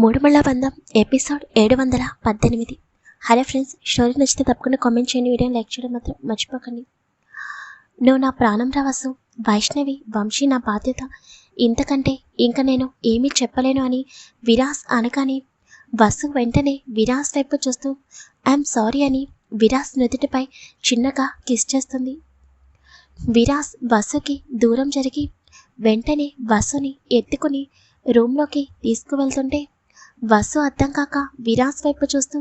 మూడుమళ్ళ బంధం ఎపిసోడ్ ఏడు వందల పద్దెనిమిది. హలో ఫ్రెండ్స్ స్టోరీ నచ్చితే తప్పకుండా కామెంట్ చేయండి వీడియోని లైక్ చేయడం మాత్రం మర్చిపోకండి. నువ్వు నా ప్రాణం రావసు వైష్ణవి వంశీ నా బాధ్యత. ఇంతకంటే ఇంకా నేను ఏమీ చెప్పలేను అని విరాస్ అనగానే వసు వెంటనే విరాస్ వైపు చూస్తూ ఐఎమ్ సారీ అని విరాస్ నుదుటిపై చిన్నగా కిస్ చేస్తుంది. విరాస్ వసుకి దూరం జరిగి వెంటనే వసుని ఎత్తుకుని రూమ్లోకి తీసుకువెళ్తుంటే వసు అర్థం కాక విరాస్ వైపు చూస్తూ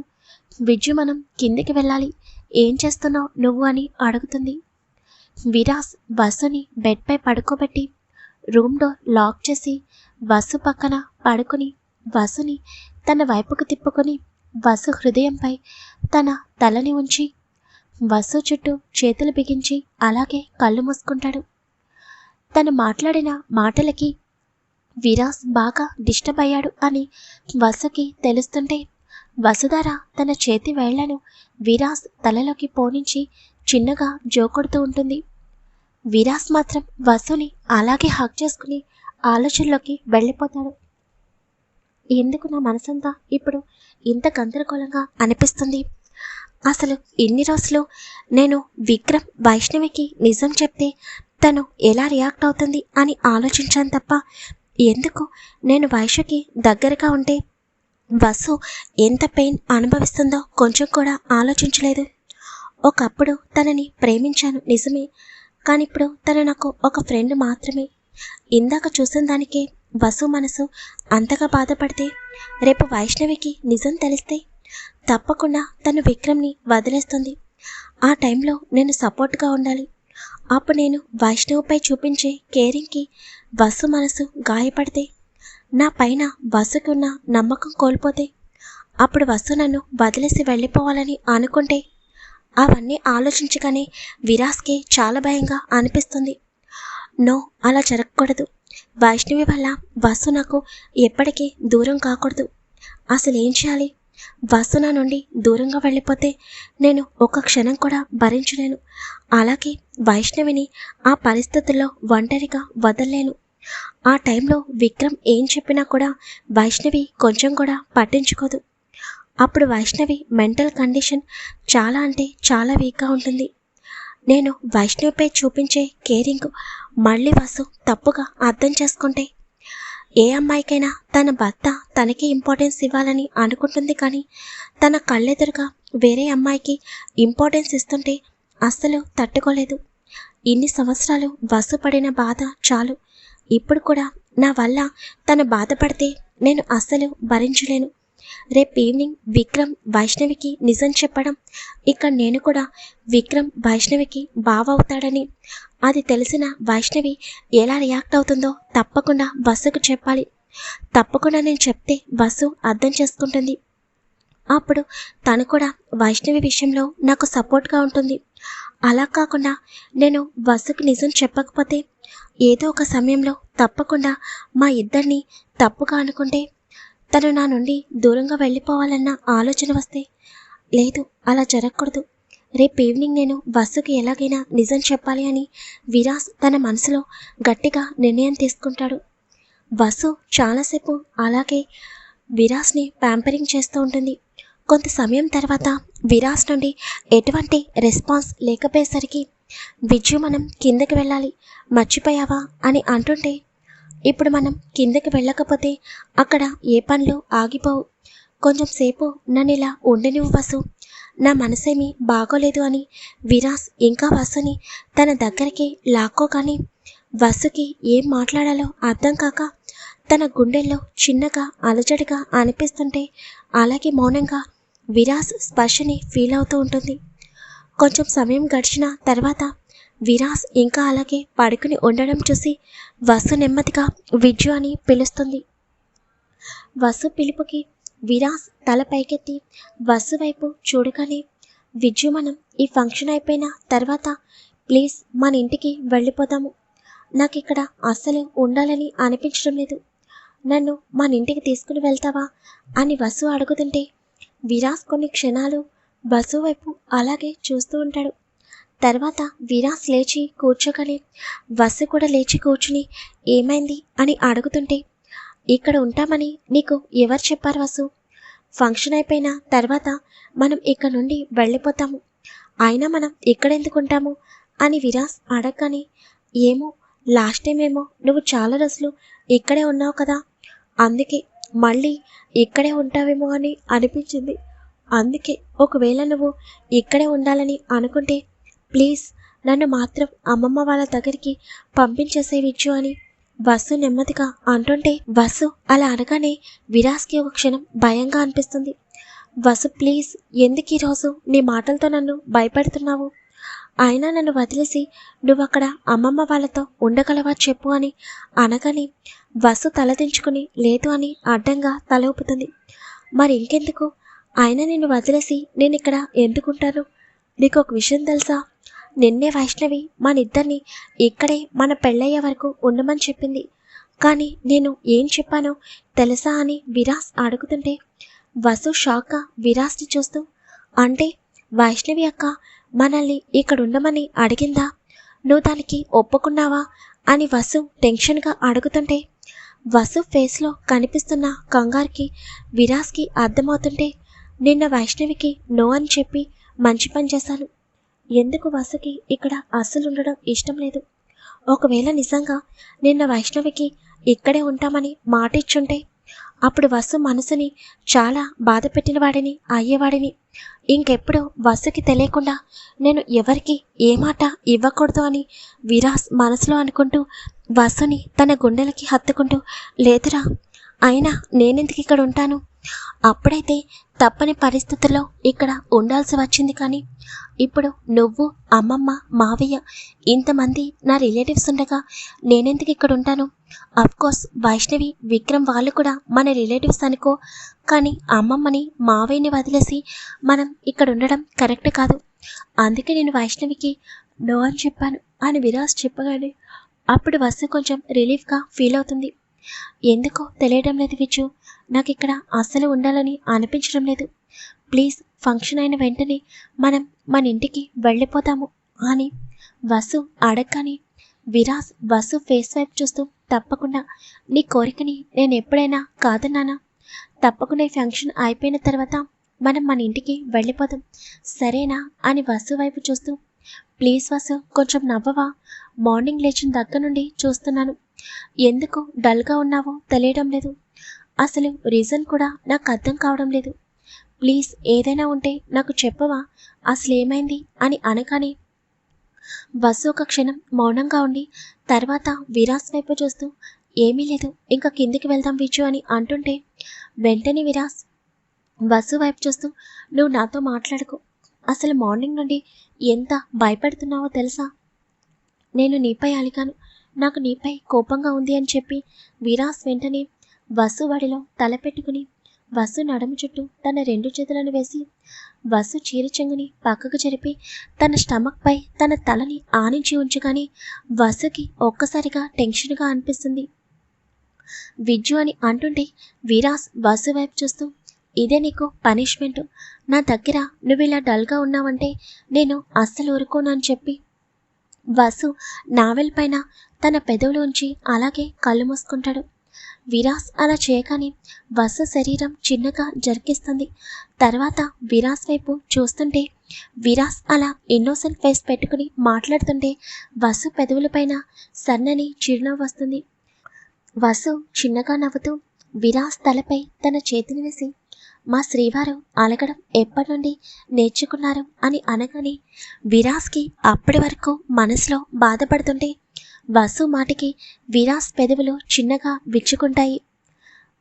విజ్జు మనం కిందికి వెళ్ళాలి. ఏం చేస్తున్నావు నువ్వు అని అడుగుతుంది. విరాస్ వసుని బెడ్పై పడుకోబెట్టి రూమ్ డోర్ లాక్ చేసి వసు పక్కన పడుకుని వసుని తన వైపుకు తిప్పుకొని వసు హృదయంపై తన తలని ఉంచి వసు చుట్టూ చేతులు బిగించి అలాగే కళ్ళు మూసుకుంటాడు. తను మాట్లాడిన మాటలకి విరాస్ బాగా డిస్టర్బ్ అయ్యాడు అని వసుకి తెలుస్తుంటే వసుధార తన చేతి వేళ్ళను విరాస్ తలలోకి పోనించి చిన్నగా జోకొడుతూ ఉంటుంది. విరాస్ మాత్రం వసుని అలాగే హక్ చేసుకుని ఆలోచనలోకి వెళ్ళిపోతాడు. ఎందుకు నా మనసంతా ఇప్పుడు ఇంత గందరగోళంగా అనిపిస్తుంది? అసలు ఇన్ని రోజులు నేను విక్రమ్ వైష్ణవికి నిజం చెప్తే తను ఎలా రియాక్ట్ అవుతుంది అని ఆలోచించాను తప్ప ఎందుకు? నేను వైషకి దగ్గరగా ఉంటే వసు ఎంత పెయిన్ అనుభవిస్తుందో కొంచెం కూడా ఆలోచించలేదు. ఒకప్పుడు తనని ప్రేమించాను నిజమే కానీ ఇప్పుడు తను నాకు ఒక ఫ్రెండ్ మాత్రమే. ఇందాక చూసిన దానికే వసు మనసు అంతగా బాధపడితే రేపు వైష్ణవికి నిజం తెలిస్తే తప్పకుండా తను విక్రమ్ని వదిలేస్తుంది. ఆ టైంలో నేను సపోర్ట్గా ఉండాలి. అప్పుడు నేను వైష్ణవ్పై చూపించే కేరింగ్కి వసు మనసు గాయపడితే నా పైన బస్సుకున్న నమ్మకం కోల్పోతే అప్పుడు వసు నన్ను వదిలేసి వెళ్ళిపోవాలని అనుకుంటే అవన్నీ ఆలోచించగానే విరాస్కి చాలా భయంగా అనిపిస్తుంది. నో అలా జరగకూడదు. వైష్ణవి వల్ల వసు నాకు ఎప్పటికీ దూరం కాకూడదు. అసలు ఏం చేయాలి? వసు నా నుండి దూరంగా వెళ్ళిపోతే నేను ఒక క్షణం కూడా భరించలేను. అలాగే వైష్ణవిని ఆ పరిస్థితుల్లో ఒంటరిగా వదలలేను. ఆ టైంలో విక్రమ్ ఏం చెప్పినా కూడా వైష్ణవి కొంచెం కూడా పట్టించుకోదు. అప్పుడు వైష్ణవి మెంటల్ కండిషన్ చాలా అంటే చాలా వీక్గా ఉంటుంది. నేను వైష్ణవిపై చూపించే కేరింగ్ మళ్ళీ వసు తప్పుగా అర్థం చేసుకుంటే ఏ అమ్మాయికైనా తన భర్త తనకి ఇంపార్టెన్స్ ఇవ్వాలని అనుకుంటుంది కానీ తన కళ్ళెదురుగా వేరే అమ్మాయికి ఇంపార్టెన్స్ ఇస్తుంటే అస్సలు తట్టుకోలేదు. ఇన్ని సంవత్సరాలు వసుపడిన బాధ చాలు. ఇప్పుడు కూడా నా వల్ల తను బాధపడితే నేను అస్సలు భరించలేను. రేపు ఈవినింగ్ విక్రమ్ వైష్ణవికి నిజం చెప్పడం. ఇక్కడ నేను కూడా విక్రమ్ వైష్ణవికి బావ అవుతాడని అది తెలిసిన వైష్ణవి ఎలా రియాక్ట్ అవుతుందో తప్పకుండా బస్సుకు చెప్పాలి. తప్పకుండా నేను చెప్తే బస్సు అర్థం చేసుకుంటుంది. అప్పుడు తను కూడా వైష్ణవి విషయంలో నాకు సపోర్ట్గా ఉంటుంది. అలా కాకుండా నేను బస్సుకు నిజం చెప్పకపోతే ఏదో ఒక సమయంలో తప్పకుండా మా ఇద్దరిని తప్పుగా అనుకుంటే తను నా నుండి దూరంగా వెళ్ళిపోవాలన్న ఆలోచన వస్తే లేదు అలా జరగకూడదు. రేపు ఈవినింగ్ నేను బస్సుకి ఎలాగైనా నిజం చెప్పాలి అని విరాస్ తన మనసులో గట్టిగా నిర్ణయం తీసుకుంటాడు. బస్సు చాలాసేపు అలాగే విరాస్ని ప్యాంపరింగ్ చేస్తూ ఉంటుంది. కొంత సమయం తర్వాత విరాస్ నుండి ఎటువంటి రెస్పాన్స్ లేకపోయేసరికి విజయ్ మనం కిందకి వెళ్ళాలి మర్చిపోయావా అని అంటుంటే ఇప్పుడు మనం కిందకి వెళ్ళకపోతే అక్కడ ఏ పనులు ఆగిపోవు. కొంచెం సేపు నన్ను ఇలా ఉండనివ్వు వసు నా మనసేమీ బాగోలేదు అని విరాస్ ఇంకా వసుని తన దగ్గరికి లాక్కోగాని వసుకి ఏం మాట్లాడాలో అర్థం కాక తన గుండెల్లో చిన్నగా అలజడిగా అనిపిస్తుంటే అలాగే మౌనంగా విరాస్ స్పర్శని ఫీల్ అవుతూ ఉంటుంది. కొంచెం సమయం గడిచిన తర్వాత విరాస్ ఇంకా అలాగే పడుకుని ఉండడం చూసి వసు నెమ్మదిగా విజు అని పిలుస్తుంది. వసు పిలుపుకి విరాస్ తల పైకెత్తి వసు వైపు చూడగానే విజు మనం ఈ ఫంక్షన్ అయిపోయిన తర్వాత ప్లీజ్ మన ఇంటికి వెళ్ళిపోదాము. నాకు ఇక్కడ అస్సలు ఉండాలని అనిపించడం లేదు. నన్ను మన ఇంటికి తీసుకుని వెళ్తావా అని వసు అడుగుతుంటే విరాస్ కొన్ని క్షణాలు వసు వైపు అలాగే చూస్తూ ఉంటాడు. తర్వాత విరాస్ లేచి కూర్చోగానే వసు కూడా లేచి కూర్చుని ఏమైంది? అని అడుగుతుంటే ఇక్కడ ఉంటామని నీకు ఎవరు చెప్పారు వసు? ఫంక్షన్ అయిపోయిన తర్వాత మనం ఇక్కడ నుండి వెళ్ళిపోతాము. అయినా మనం ఇక్కడెందుకు ఉంటాము? అని విరాస్ అడగని ఏమో లాస్ట్ టైం ఏమో నువ్వు చాలా రోజులు ఇక్కడే ఉన్నావు కదా. అందుకే మళ్ళీ ఇక్కడే ఉంటావేమో అని అనిపించింది. అందుకే ఒకవేళ నువ్వు ఇక్కడే ఉండాలని అనుకుంటే ప్లీజ్ నన్ను మాత్రం అమ్మమ్మ వాళ్ళ దగ్గరికి పంపించేసేవిచ్చు అని వసు నెమ్మదిగా అంటుంటే వసు అలా అనగానే విరాస్కి ఒక క్షణం భయంగా అనిపిస్తుంది. వసు ప్లీజ్ ఎందుకు ఈరోజు నీ మాటలతో నన్ను భయపెడుతున్నావు? అయినా నన్ను వదిలేసి నువ్వు అక్కడ అమ్మమ్మ వాళ్ళతో ఉండగలవా చెప్పు అని అనగానే వసు తలదించుకుని లేదు అని అడ్డంగా తల ఊపుతుంది. మరి ఇంకెందుకు? అయినా నిన్ను వదిలేసి నేను ఇక్కడ ఎందుకుంటాను? నీకు ఒక విషయం తెలుసా? నిన్నే వైష్ణవి మనిద్దరిని ఇక్కడే మన పెళ్ళయ్యే వరకు ఉండమని చెప్పింది. కానీ నేను ఏం చెప్పానో తెలుసా అని విరాస్ అడుగుతుంటే వసు షాక్గా విరాస్ని చూస్తూ అంటే వైష్ణవి అక్క మనల్ని ఇక్కడ ఉండమని అడిగిందా? నువ్వు దానికి ఒప్పుకున్నావా? అని వసు టెన్షన్గా అడుగుతుంటే వసు ఫేస్లో కనిపిస్తున్న కంగారుకి విరాస్కి అర్థమవుతుంటే నిన్న వైష్ణవికి నో అని చెప్పి మంచి పని చేశాను. ఎందుకు వసుకి ఇక్కడ అస్సలు ఉండడం ఇష్టం లేదు? ఒకవేళ నిజంగా నిన్న వైష్ణవికి ఇక్కడే ఉంటామని మాట ఇచ్చుంటే అప్పుడు వసు మనసుని చాలా బాధ పెట్టినవాడిని అయ్యేవాడిని. ఇంకెప్పుడు వసుకి తెలియకుండా నేను ఎవరికి ఏ మాట ఇవ్వకూడదు అని విరాస్ మనసులో అనుకుంటూ వసుని తన గుండెలకి హత్తుకుంటూ లేదురా అయినా నేనెందుకు ఇక్కడ ఉంటాను? అప్పుడైతే తప్పని పరిస్థితుల్లో ఇక్కడ ఉండాల్సి వచ్చింది కానీ ఇప్పుడు నువ్వు అమ్మమ్మ మావయ్య ఇంతమంది నా రిలేటివ్స్ ఉండగా నేనెందుకు ఇక్కడ ఉంటాను? కోర్స్ వైష్ణవి విక్రమ్ వాళ్ళు కూడా మన రిలేటివ్స్ అనుకో కానీ అమ్మమ్మని మావయ్యని వదిలేసి మనం ఇక్కడ ఉండడం కరెక్ట్ కాదు. అందుకే నేను వైష్ణవికి నో అని చెప్పాను అని విరాస్ చెప్పగానే అప్పుడు వసు కొంచెం రిలీఫ్గా ఫీల్ అవుతుంది. ఎందుకో తెలియడం లేదు విచ్చు నాకు ఇక్కడ అస్సలు ఉండాలని అనిపించడం లేదు. ప్లీజ్ ఫంక్షన్ అయిన వెంటనే మనం మన ఇంటికి వెళ్ళిపోతాము అని వసు అడగగానే విరాస్ వసు ఫేస్ వైపు చూస్తూ తప్పకుండా నీ కోరికని నేను ఎప్పుడైనా కాదన్నానా తప్పకుండా ఈ ఫంక్షన్ అయిపోయిన తర్వాత మనం మన ఇంటికి వెళ్ళిపోదాం. సరేనా అని వసు వైపు చూస్తూ ప్లీజ్ వసు కొంచెం నవ్వవా? మార్నింగ్ లేచిన దగ్గర నుండి చూస్తున్నాను. ఎందుకు డల్గా ఉన్నావో తెలియడం లేదు. అసలు రీజన్ కూడా నాకు అర్థం కావడం లేదు. ప్లీజ్ ఏదైనా ఉంటే నాకు చెప్పవా? అసలు ఏమైంది? అని అనగానే బస్సు ఒక క్షణం మౌనంగా ఉండి తర్వాత విరాస్ వైపు చూస్తూ ఏమీ లేదు ఇంకా కిందికి వెళ్దాం విచ్చు అని అంటుంటే వెంటనే విరాస్ బస్సు వైపు చూస్తూ నువ్వు నాతో మాట్లాడుకో. అసలు మార్నింగ్ నుండి ఎంత భయపడుతున్నావో తెలుసా? నేను నీపై అలిగాను. నాకు నీపై కోపంగా ఉంది అని చెప్పి విరాస్ వెంటనే వసు వడిలో తలపెట్టుకుని వసు నడుము చుట్టూ తన రెండు చేతులను వేసి వసు చీరచెంగుని పక్కకు జరిపి తన స్టమక్ పై తన తలని ఆనించి ఉంచుగాని వసుకి ఒక్కసారిగా టెన్షన్గా అనిపిస్తుంది. విజ్జు అని అంటుంటే విరాస్ వసు వైపు చూస్తూ ఇదే నీకు పనిష్మెంట్ నా దగ్గర నువ్వు ఇలా డల్గా ఉన్నావంటే నేను అస్సలు ఊరుకోను అని చెప్పి. వసు నావెల్ పైన తన పెదవులోంచి అలాగే కళ్ళు మూసుకుంటాడు. విరాస్ అలా చేయగానే వసు శరీరం చిన్నగా జరికిస్తుంది. తర్వాత విరాస్ వైపు చూస్తుంటే విరాస్ అలా ఇన్నోసెంట్ ఫేస్ పెట్టుకుని మాట్లాడుతుంటే వసు పెదవులపైన సన్నని చిరునవ్వు వస్తుంది. వసు చిన్నగా నవ్వుతూ విరాస్ తలపై తన చేతిని వేసి మా శ్రీవారు అలగడం ఎప్పటి నుండి నేర్చుకున్నారు? అని అనగానే విరాస్కి అప్పటి వరకు మనసులో బాధపడుతుంటే వసు మాటికి విరాస్ పెదవులు చిన్నగా విచ్చుకుంటాయి.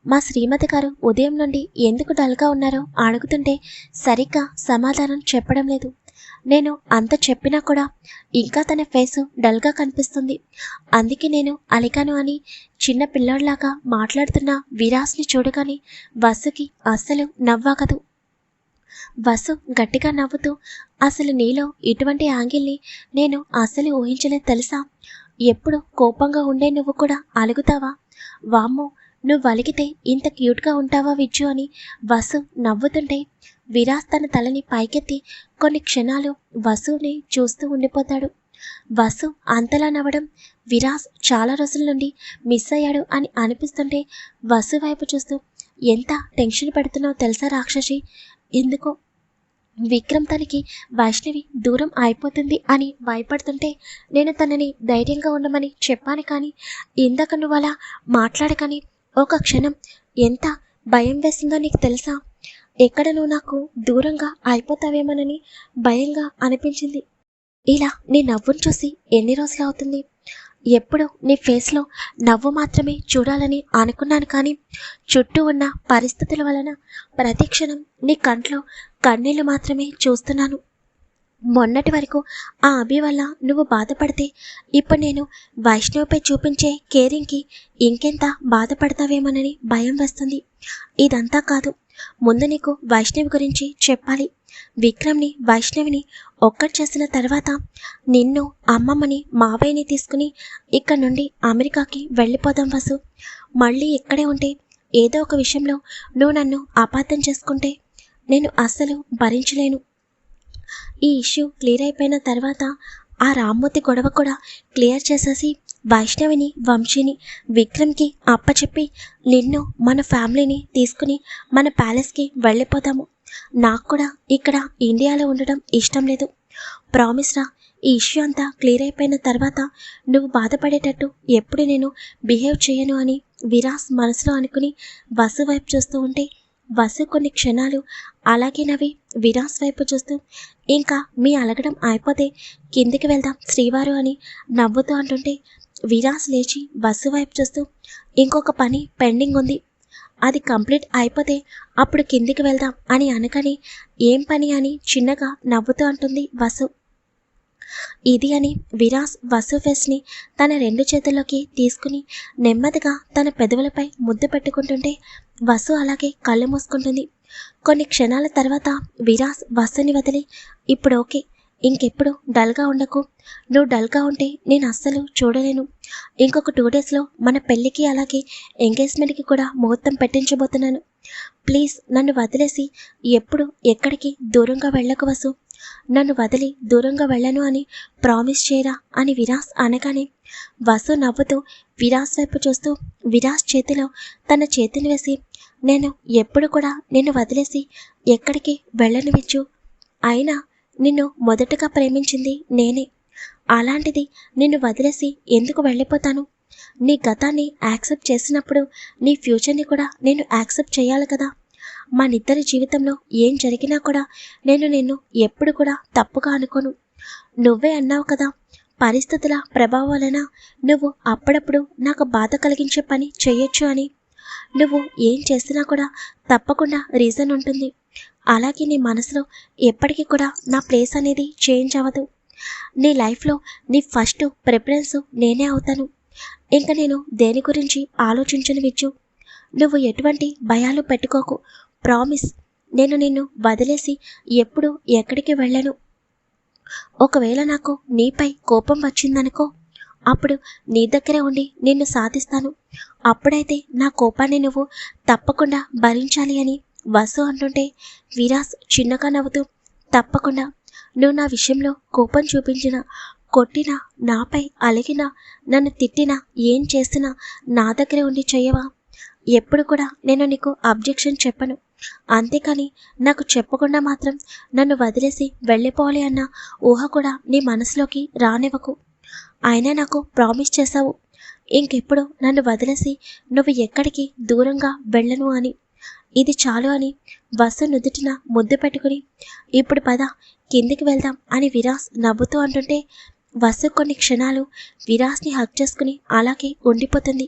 మా శ్రీమతి గారు ఉదయం నుండి ఎందుకు డల్గా ఉన్నారో అడుగుతుంటే సరిగ్గా సమాధానం చెప్పడం లేదు. నేను అంత చెప్పినా కూడా ఇంకా తన ఫేసు డల్గా కనిపిస్తుంది. అందుకే నేను అలికాను అని చిన్న పిల్లోడిలాగా మాట్లాడుతున్న విరాస్ని చూడగానే వసుకి అస్సలు నవ్వాగదు. వసు గట్టిగా నవ్వుతూ అసలు నీలో ఇటువంటి యాంగిల్ని నేను అస్సలు ఊహించలేదు తెలుసా? ఎప్పుడు కోపంగా ఉండే నువ్వు కూడా అలుగుతావా? వామ్మో నువ్వు అలిగితే ఇంత క్యూట్గా ఉంటావా విజ్జు అని వసు నవ్వుతుంటే విరాస్ తన తలని పైకెత్తి కొన్ని క్షణాలు వసుని చూస్తూ ఉండిపోతాడు. వసు అంతలా నవ్వడం విరాస్ చాలా రోజుల నుండి మిస్ అయ్యాడు అని అనిపిస్తుంటే వసు వైపు చూస్తూ ఎంత టెన్షన్ పడుతున్నావు తెలుసా రాక్షసి? ఎందుకో విక్రమ్ తనకి వైష్ణవి దూరం అయిపోతుంది అని భయపడుతుంటే నేను తనని ధైర్యంగా ఉండమని చెప్పాను కానీ ఇందాక నువ్వు అలా మాట్లాడకని ఒక క్షణం ఎంత భయం వేసిందో నీకు తెలుసా? ఎక్కడ నువ్వు నాకు దూరంగా అయిపోతావేమోనని భయంగా అనిపించింది. ఇలా నీ నవ్వును చూసి ఎన్ని రోజులు అవుతుంది? ఎప్పుడు నీ ఫేస్లో నవ్వు మాత్రమే చూడాలని అనుకున్నాను కానీ చుట్టూ ఉన్న పరిస్థితుల వలన ప్రతిక్షణం నీ కంట్లో కన్నీళ్ళు మాత్రమే చూస్తున్నాను. మొన్నటి వరకు ఆ అభి వల్ల నువ్వు బాధపడితే ఇప్పుడు నేను వైష్ణవిపై చూపించే కేరింగ్కి ఇంకెంత బాధపడతావేమోనని భయం వస్తుంది. ఇదంతా కాదు. ముందు నీకు వైష్ణవి గురించి చెప్పాలి. విక్రమ్ని వైష్ణవిని ఒక్కటి చేసిన తర్వాత నిన్ను అమ్మమ్మని మావయ్యని తీసుకుని ఇక్కడ నుండి అమెరికాకి వెళ్ళిపోదాం వసు. మళ్ళీ ఇక్కడే ఉంటే ఏదో ఒక విషయంలో నువ్వు నన్ను అపార్థం చేసుకుంటే నేను అస్సలు భరించలేను. ఈ ఇష్యూ క్లియర్ అయిపోయిన తర్వాత ఆ రామ్మూర్తి గొడవ కూడా క్లియర్ చేసేసి వైష్ణవిని వంశీని విక్రమ్కి అప్పచెప్పి నిన్ను మన ఫ్యామిలీని తీసుకుని మన ప్యాలెస్కి వెళ్ళిపోతాము నాకు కూడా ఇక్కడ ఇండియాలో ఉండడం ఇష్టం లేదు. ప్రామిస్ రా ఈ ఇష్యూ అంతా క్లియర్ అయిపోయిన తర్వాత నువ్వు బాధపడేటట్టు ఎప్పుడు నేను బిహేవ్ చేయను అని విరాస్ మనసులో అనుకుని వసు వైపు చూస్తూ ఉంటే వసు కొన్ని క్షణాలు. అలాగే నవ్వి విరాస్ వైపు చూస్తూ ఇంకా మీ అలగడం అయిపోతే కిందికి వెళ్దాం శ్రీవారు అని నవ్వుతూ అంటుంటే విరాస్ లేచి బస్సు వైపు చూస్తూ ఇంకొక పని పెండింగ్ ఉంది. అది కంప్లీట్ అయిపోతే అప్పుడు కిందికి వెళ్దాం అని అనకని ఏం పని అని చిన్నగా నవ్వుతూ అంటుంది వసు. ఇది అని విరాస్ వసుఫెస్ని తన రెండు చేతుల్లోకి తీసుకుని నెమ్మదిగా తన పెదవులపై ముద్దు పెట్టుకుంటుంటే వసు అలాగే కళ్ళు మూసుకుంటుంది. కొన్ని క్షణాల తర్వాత విరాస్ వసుని వదిలి ఇప్పుడు ఓకే ఇంకెప్పుడు డల్గా ఉండకు. నువ్వు డల్గా ఉంటే నేను అస్సలు చూడలేను. ఇంకొక టూ డేస్లో మన పెళ్ళికి అలాగే ఎంగేజ్మెంట్కి కూడా ముహూర్తం పెట్టించబోతున్నాను. ప్లీజ్ నన్ను వదిలేసి ఎప్పుడు ఎక్కడికి దూరంగా వెళ్ళకు వసు. నన్ను వదిలి దూరంగా వెళ్ళను అని ప్రామిస్ చేయరా అని విరాస్ అనగానే వసు నవ్వుతూ విరాస్ వైపు చూస్తూ విరాస్ చేతిలో తన చేతిని వేసి నేను ఎప్పుడు కూడా నిన్ను వదిలేసి ఎక్కడికి వెళ్ళనివిచ్చు అయినా నిన్ను మొదటగా ప్రేమించింది నేనే. అలాంటిది నిన్ను వదిలేసి ఎందుకు వెళ్ళిపోతాను? నీ గతాన్ని యాక్సెప్ట్ చేసినప్పుడు నీ ఫ్యూచర్ని కూడా నేను యాక్సెప్ట్ చేయాలి కదా. మనిద్దరి జీవితంలో ఏం జరిగినా కూడా నేను నిన్ను ఎప్పుడు కూడా తప్పుగా అనుకోను. నువ్వే అన్నావు కదా పరిస్థితుల ప్రభావం వలన నువ్వు అప్పుడప్పుడు నాకు బాధ కలిగించే పని చేయొచ్చు అని. నువ్వు ఏం చేసినా కూడా తప్పకుండా రీజన్ ఉంటుంది. అలాగే నీ మనసులో ఎప్పటికీ కూడా నా ప్లేస్ అనేది చేంజ్ అవ్వదు. నీ లైఫ్లో నీ ఫస్ట్ ప్రిఫరెన్స్ నేనే అవుతాను. ఇంకా నేను దేని గురించి ఆలోచించను విచ్చు నువ్వు ఎటువంటి భయాలు పెట్టుకోకు. ప్రామిస్ నేను నిన్ను వదిలేసి ఎప్పుడు ఎక్కడికి వెళ్ళను. ఒకవేళ నాకు నీపై కోపం వచ్చిందనుకో అప్పుడు నీ దగ్గరే ఉండి నిన్ను సాధిస్తాను. అప్పుడైతే నా కోపాన్ని నువ్వు తప్పకుండా భరించాలి అని వసు అంటుంటే విరాస్ చిన్నగా నవ్వుతూ తప్పకుండా. నువ్వు నా విషయంలో కోపం చూపించిన కొట్టినా నాపై అలిగినా నన్ను తిట్టినా ఏం చేసినా నా దగ్గరే ఉండి చెయ్యవా ఎప్పుడు కూడా నేను నీకు అబ్జెక్షన్ చెప్పను. అంతేకాని నాకు చెప్పకుండా మాత్రం నన్ను వదిలేసి వెళ్ళిపోవాలి అన్న ఊహ కూడా నీ మనసులోకి రానివ్వకు. అయినా నాకు ప్రామిస్ చేశావు. ఇంకెప్పుడు నన్ను వదిలేసి నువ్వు ఎక్కడికి దూరంగా వెళ్ళను అని ఇది చాలు అని వసు నుదుటిన ముద్దు పెట్టుకుని ఇప్పుడు పద కిందికి వెళ్దాం అని విరాస్ నవ్వుతూ అంటుంటే వసు కొన్ని క్షణాలు విరాస్ని హక్ చేసుకుని అలాగే ఉండిపోతుంది.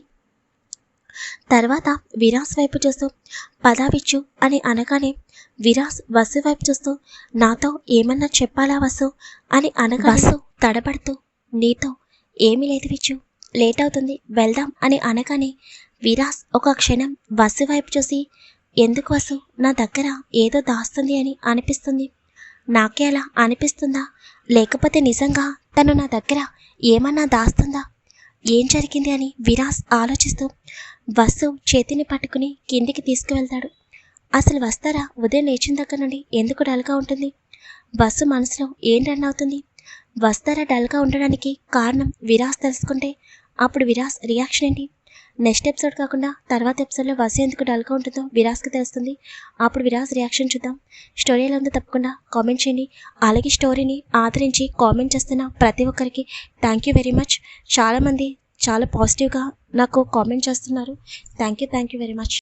తర్వాత విరాస్ వైపు చూస్తూ పదావిచ్చు అని అనగానే విరాస్ వసు వైపు చూస్తూ నాతో ఏమన్నా చెప్పాలా వసు అని అనగా వసు. తడబడుతూ నీతో ఏమీ లేదు విచ్చు లేట్ అవుతుంది వెళ్దాం అని అనగానే విరాస్ ఒక క్షణం వసు వైపు చూసి ఎందుకు వసు నా దగ్గర ఏదో దాస్తుంది అని అనిపిస్తుంది. నాకే అలా అనిపిస్తుందా? లేకపోతే నిజంగా తను నా దగ్గర ఏమన్నా దాస్తుందా? ఏం జరిగింది అని విరాస్ ఆలోచిస్తూ వసు చేతిని పట్టుకుని కిందికి తీసుకువెళ్తాడు. అసలు వస్తారా? ఉదయం లేచిన దగ్గర నుండి ఎందుకు డల్గా ఉంటుంది? బస్సు మనసులో ఏం రన్ అవుతుంది? వస్తారా డల్గా ఉండడానికి కారణం విరాస్ తెలుసుకుంటే అప్పుడు విరాస్ రియాక్షన్ ఏంటి? నెక్స్ట్ ఎపిసోడ్ కాకుండా తర్వాత ఎపిసోడ్లో వసి ఎందుకు డల్గా ఉంటుందో విరాస్కి తెలుస్తుంది. అప్పుడు విరాస్ రియాక్షన్ చూద్దాం. స్టోరీ ఎలా ఉందో తప్పకుండా కామెంట్ చేయండి. అలాగే స్టోరీని ఆదరించి కామెంట్ చేస్తున్న ప్రతి ఒక్కరికి థ్యాంక్ యూ వెరీ మచ్ చాలామంది చాలా పాజిటివ్గా నాకు కామెంట్ చేస్తున్నారు. Thank you thank you very much